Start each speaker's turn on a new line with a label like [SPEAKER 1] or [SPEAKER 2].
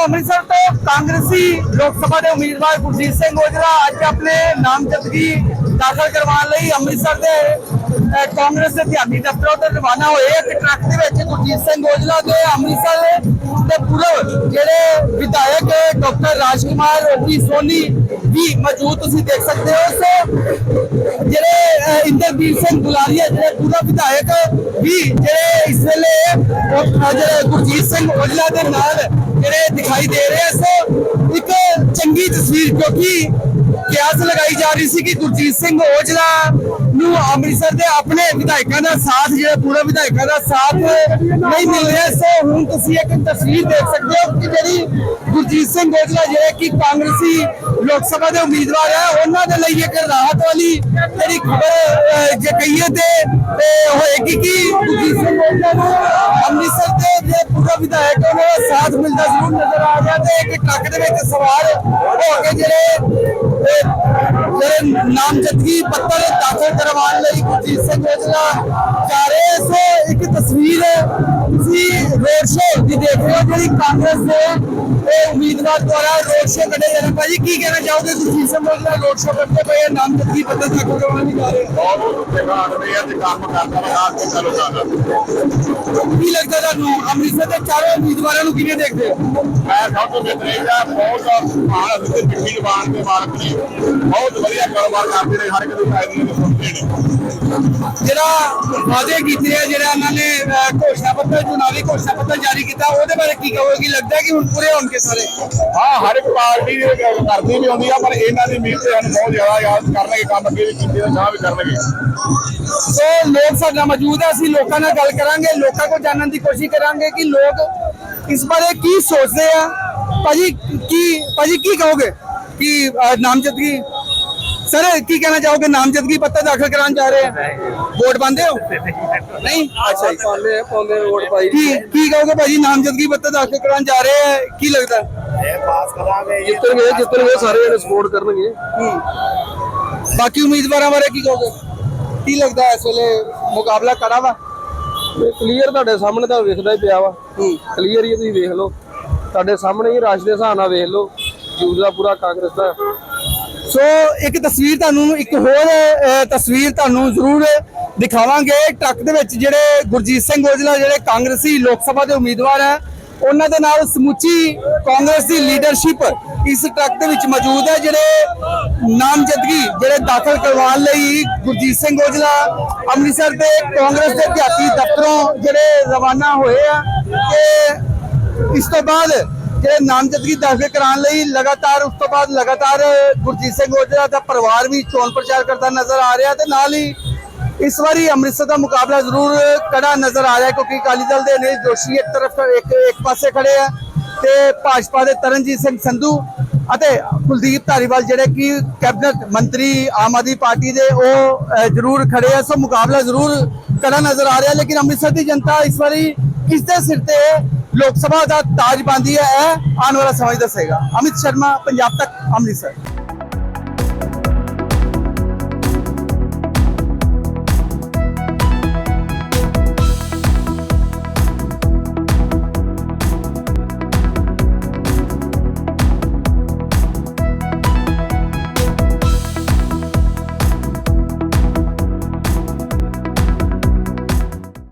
[SPEAKER 1] ਸੋ ਅੰਮ੍ਰਿਤਸਰ ਤੋਂ ਕਾਂਗਰਸੀ ਲੋਕ ਸਭਾ ਦੇ ਉਮੀਦਵਾਰ ਗੁਰਜੀਤ ਸਿੰਘ ਔਜਲਾ ਅੱਜ ਆਪਣੇ ਨਾਮਜ਼ਦਗੀ ਦਾਖਲ ਕਰਵਾਉਣ ਲਈ ਅੰਮ੍ਰਿਤਸਰ ਦੇ ਕਾਂਗਰਸ ਦੇ ਧਿਆਨੀ ਦਫ਼ਤਰੋਂ ਤੋਂ ਰਵਾਨਾ ਹੋਏ ਇੱਕ ਟਰੱਕ ਦੇ ਵਿੱਚ ਗੁਰਜੀਤ ਸਿੰਘ ਔਜਲਾ ਦੇ ਅੰਮ੍ਰਿਤਸਰ ਦੇ ਪੂਰਵ ਜਿਹੜੇ ਵਿਧਾਇਕ ਡਾਕਟਰ ਰਾਜਕੁਮਾਰ ਓਪੀ ਸੋਨੀ ਵੀ ਮੌਜੂਦ ਤੁਸੀਂ ਦੇਖ ਸਕਦੇ ਹੋ। ਸੋ ਜਿਹੜੇ ਅਹ, ਸਿੰਘ ਗੁਲਾਰੀਆ ਜਿਹੜੇ ਪੂਰਾ ਵਿਧਾਇਕ ਵੀ ਜਿਹੜੇ ਇਸ ਵੇਲੇ ਜਿਹੜੇ ਗੁਰਜੀਤ ਸਿੰਘ ਔਜਲਾ ਦੇ ਨਾਲ ਜਿਹੜੇ ਦਿਖਾਈ ਦੇ ਰਹੇ ਸੋ ਇੱਕ ਚੰਗੀ ਤਸਵੀਰ ਕਿਉਂਕਿ ਕਿਆਸ ਲਗਾਈ ਜਾ ਰਹੀ ਸੀ ਕਿ ਗੁਰਜੀਤ ਸਿੰਘ ਔਜਲਾ ਨੂੰ ਅੰਮ੍ਰਿਤਸਰ ਦੇ ਆਪਣੇ ਵਿਧਾਇਕਾਂ ਦਾ ਸਾਥ, ਜਿਹੜਾ ਪੂਰਾ ਵਿਧਾਇਕਾਂ ਦਾ ਸਾਥ ਨਹੀਂ ਮਿਲ ਰਿਹਾ। ਸੋ ਹੁਣ ਤੁਸੀਂ ਇੱਕ ਤਸਵੀਰ ਦੇਖ ਸਕਦੇ ਹੋ ਕਿ ਜਿਹੜੀ ਗੁਰਜੀਤ ਸਿੰਘ ਔਜਲਾ ਜਿਹੜੇ ਕਿ ਕਾਂਗਰਸੀ ਲੋਕ ਸਭਾ ਦੇ ਉਮੀਦਵਾਰ ਹੈ ਉਹਨਾਂ ਦੇ ਲਈ ਇੱਕ ਰਾਹਤ ਵਾਲੀ ਜਿਹੜੀ ਖਬਰ ਜੇ ਕਹੀਏ ਤੇ ਹੋਏਗੀ ਕਿ ਗੁਰਜੀਤ ਸਿੰਘ ਔਜਲਾ ਨੂੰ ਅੰਮ੍ਰਿਤਸਰ ਦੇ ਜਿਹੜੇ ਪੂਰਾ ਵਿਧਾਇਕ ਉਹਨਾਂ ਦਾ ਸਾਥ ਮਿਲਦਾ ਜ਼ਰੂਰ ਨਜ਼ਰ ਆ ਰਿਹਾ ਤੇ ਇੱਕ ਟਰੱਕ ਦੇ ਵਿੱਚ ਸਵਾਰ ਹੋ ਕੇ ਜਿਹੜੇ ਜਿਹੜੇ ਨਾਮਜ਼ਦਗੀ ਪੱਤਰ ਦਾਖਲ ਕਰਵਾਉਣ ਲਈ ਗੁਰਜੀਤ ਸਿੰਘ ਔਜਲਾ ਜਾ ਰਹੇ ਸੋ ਇੱਕ ਤਸਵੀਰ ਤੁਸੀਂ ਰੋਡ ਸ਼ੋ ਦੀ ਦੇਖ ਰਹੇ ਹੋ ਜਿਹੜੀ ਕਾਂਗਰਸ ਦੇ ਇਹ ਉਮੀਦਵਾਰ ਦੁਆਰਾ ਰੋਡ ਸ਼ੋ ਕੱਢੇ ਜਾ ਰਹੇ ਭਾਜੀ ਕੀ ਕਹਿਣਾ ਚਾਹੋਗੇ? ਗੁਰਜੀਤ ਸਿੰਘ ਔਜਲਾ ਰੋਡ ਸ਼ੋ ਕਰਦੇ ਪਏ ਨਾਮਜ਼ਦਗੀ ਪੱਤਰ ਦਾਖਲ ਕਰਵਾਉਣ ਲਈ ਜਾ ਰਹੇ।
[SPEAKER 2] ਬਹੁਤ ਬਾਤ ਰਹੀ ਹੈ ਤੇ ਕੰਮ ਕਰਦਾ ਰਹਾ ਤੇ ਚਲੋ ਜਾਣਾ
[SPEAKER 1] ਕੀ ਲੱਗਦਾ ਤੁਹਾਨੂੰ? ਅੰਮ੍ਰਿਤਸਰ ਦੇ ਚਾਰੋਂ ਉਮੀਦਵਾਰਾਂ ਨੂੰ ਕਿਵੇਂ ਦੇਖਦੇ ਹੋ?
[SPEAKER 2] ਮੈਂ ਸਭ ਤੋਂ ਬਿਹਤਰ ਇਹ ਆ ਬਹੁਤ ਮਾਣ ਅਤੇ ਮਿੱਠੀ ਜ਼ਬਾਨ ਦੇ ਮਾਲਕ ਨੇ ਬਹੁਤ ਵਧੀਆ ਕਾਰੋਬਾਰ ਕਰਦੇ ਨੇ ਹਰ ਇੱਕ ਦੇ ਫਾਇਦੇ ਨੇ ਸੁਣਦੇ ਨੇ
[SPEAKER 1] ਜਿਹੜਾ ਵਾਅਦੇ ਕੀਤੇ ਆ ਜਿਹੜਾ ਇਹਨਾਂ ਨੇ ਘੋਸ਼ਣਾ ਪੱਤਰ ਚੁਣਾਵੀ ਘੋਸ਼ਣਾ ਪੱਤਰ ਜਾਰੀ ਕੀਤਾ ਉਹਦੇ ਬਾਰੇ ਕੀ ਕਹੋਗੇ? ਲੱਗਦਾ ਕਿ ਹੁਣ ਪੂਰੇ ਹੋਣਗੇ ਸਾਰੇ?
[SPEAKER 2] ਹਾਂ ਹਰ ਇੱਕ ਪਾਰਟੀ ਦੇ ਗੱਲ ਕਰਦੀ ਵੀ ਹੁੰਦੀ ਆ ਪਰ ਇਹਨਾਂ ਦੀ ਤੇ ਸਾਨੂੰ ਬਹੁਤ ਜ਼ਿਆਦਾ ਯਾਦ ਕਰਨਗੇ ਕੰਮ ਅੱਗੇ ਵੀ ਕੀਤੇ ਤੇ ਗਾਂਹ ਵੀ ਕਰਨਗੇ।
[SPEAKER 1] ਸੋ ਲੋਕ ਸਾਡੇ ਮੌਜੂਦ ਹੈ ਅਸੀਂ ਲੋਕਾਂ ਨਾਲ ਗੱਲ ਕਰਾਂਗੇ ਲੋਕਾਂ ਕੋਲ ਜਾਣਨ ਦੀ ਕੋਸ਼ਿਸ਼ ਕਰਾਂਗੇ ਕਿ ਲੋਕ ਇਸ ਬਾਰੇ ਕੀ ਸੋਚਦੇ ਆ। ਭਾਜੀ ਕੀ ਭਾਜੀ ਕੀ ਕਹੋਗੇ? ਕਿ ਨਾਮਜ਼ਦਗੀ ਸਰ ਕੀ ਕਹਿਣਾ ਚਾਹੋਗੇ? ਨਾਮਜ਼ਦਗੀ ਪੱਤਰ ਦਾਖਲ ਕਰਾਉਣ ਜਾ ਰਹੇ ਆ। ਵੋਟ ਪਾਉਂਦੇ ਹੋ? ਨਹੀਂ? ਅੱਛਾ ਜੀ।
[SPEAKER 3] ਪਾਉਂਦੇ ਪਾਉਂਦੇ ਵੋਟ ਪਾਈ।
[SPEAKER 1] ਕੀ ਕੀ ਕਹੋਗੇ ਭਾਜੀ? ਨਾਮਜ਼ਦਗੀ ਪੱਤਰ ਦਾਖਲ ਕਰਾਉਣ ਜਾ ਰਹੇ ਆ। ਕੀ ਲੱਗਦਾ?
[SPEAKER 3] ਜਿੱਤਣਗੇ ਜਿੱਤਣਗੇ ਸਾਰੇ ਜਣੇ ਸਪੋਰਟ ਕਰਨਗੇ।
[SPEAKER 1] ਬਾਕੀ ਉਮੀਦਵਾਰਾਂ ਬਾਰੇ ਕੀ ਕਹੋਗੇ? ਕੀ ਲੱਗਦਾ ਇਸ ਵੇਲੇ ਮੁਕਾਬਲਾ ਕੜਾ ਵਾ?
[SPEAKER 3] ਕਲੀਅਰ ਤੁਹਾਡੇ ਸਾਹਮਣੇ ਤਾਂ ਵਿਖਦਾ ਹੀ ਪਿਆ ਵਾ। ਕਲੀਅਰ ਹੀ ਤੁਸੀਂ ਵੇਖ ਲਓ। ਤੁਹਾਡੇ ਸਾਹਮਣੇ ਹੀ ਰਸ਼ ਦੇ ਹਿਸਾਬ ਨਾਲ ਵੇਖ ਲਓ। ਦਾ ਪੂਰਾ ਕਾਂਗਰਸ ਦਾ
[SPEAKER 1] ਸੋ ਇੱਕ ਤਸਵੀਰ ਤੁਹਾਨੂੰ ਇੱਕ ਹੋਰ ਤਸਵੀਰ ਤੁਹਾਨੂੰ ਜ਼ਰੂਰ ਦਿਖਾਵਾਂਗੇ। ਟਰੱਕ ਦੇ ਵਿੱਚ ਜਿਹੜੇ ਗੁਰਜੀਤ ਸਿੰਘ ਔਜਲਾ, ਜਿਹੜੇ ਕਾਂਗਰਸੀ ਲੋਕ ਸਭਾ ਦੇ ਉਮੀਦਵਾਰ ਹੈ, ਉਹਨਾਂ ਦੇ ਨਾਲ ਸਮੁੱਚੀ ਕਾਂਗਰਸ ਦੀ ਲੀਡਰਸ਼ਿਪ ਇਸ ਟਰੱਕ ਦੇ ਵਿੱਚ ਮੌਜੂਦ ਹੈ, ਜਿਹੜੇ ਨਾਮਜ਼ਦਗੀ ਜਿਹੜੇ ਦਾਖਲ ਕਰਵਾਉਣ ਲਈ ਗੁਰਜੀਤ ਸਿੰਘ ਔਜਲਾ ਅੰਮ੍ਰਿਤਸਰ ਦੇ ਕਾਂਗਰਸ ਦੇ ਦਿਹਾਤੀ ਦਫ਼ਤਰੋਂ ਜਿਹੜੇ ਰਵਾਨਾ ਹੋਏ ਆ। ਤੇ ਇਸ ਤੋਂ ਬਾਅਦ ਜਿਹੜੇ ਨਾਮਜ਼ਦਗੀ ਦਾਖਲ ਕਰਾਉਣ ਲਈ ਲਗਾਤਾਰ, ਉਸ ਤੋਂ ਬਾਅਦ ਲਗਾਤਾਰ ਗੁਰਜੀਤ ਸਿੰਘ ਔਜਲਾ ਦਾ ਪਰਿਵਾਰ ਵੀ ਚੋਣ ਪ੍ਰਚਾਰ ਕਰਦਾ ਨਜ਼ਰ ਆ ਰਿਹਾ ਤੇ ਨਾਲ ਹੀ ਇਸ ਵਾਰੀ ਅੰਮ੍ਰਿਤਸਰ ਦਾ ਮੁਕਾਬਲਾ ਜ਼ਰੂਰ ਕੜਾ ਨਜ਼ਰ ਆ ਰਿਹਾ ਕਿਉਂਕਿ ਅਕਾਲੀ ਦਲ ਦੇ ਅਨਿਲ ਜੋਸ਼ੀ ਇੱਕ ਤਰਫ ਇੱਕ ਇੱਕ ਪਾਸੇ ਖੜੇ ਆ ਤੇ ਭਾਜਪਾ ਦੇ ਤਰਨਜੀਤ ਸਿੰਘ ਸੰਧੂ ਅਤੇ ਕੁਲਦੀਪ ਧਾਰੀਵਾਲ ਜਿਹੜੇ ਕਿ ਕੈਬਨਿਟ ਮੰਤਰੀ ਆਮ ਆਦਮੀ ਪਾਰਟੀ ਦੇ, ਉਹ ਜ਼ਰੂਰ ਖੜੇ ਆ। ਸੋ ਮੁਕਾਬਲਾ ਜ਼ਰੂਰ ਕੜਾ ਨਜ਼ਰ ਆ ਰਿਹਾ, ਲੇਕਿਨ ਅੰਮ੍ਰਿਤਸਰ ਦੀ ਜਨਤਾ ਇਸ ਵਾਰੀ ਕਿਸ ਦੇ ਸਿਰ ਤੇ ਲੋਕ ਸਭਾ ਦਾ ਤਾਜ ਬਾਂਧੀ ਹੈ ਇਹ ਆਉਣ ਵਾਲਾ ਸਮਾਂ ਦੱਸੇਗਾ ਅਮਿਤ ਸ਼ਰਮਾ ਪੰਜਾਬ ਤੱਕ ਅੰਮ੍ਰਿਤਸਰ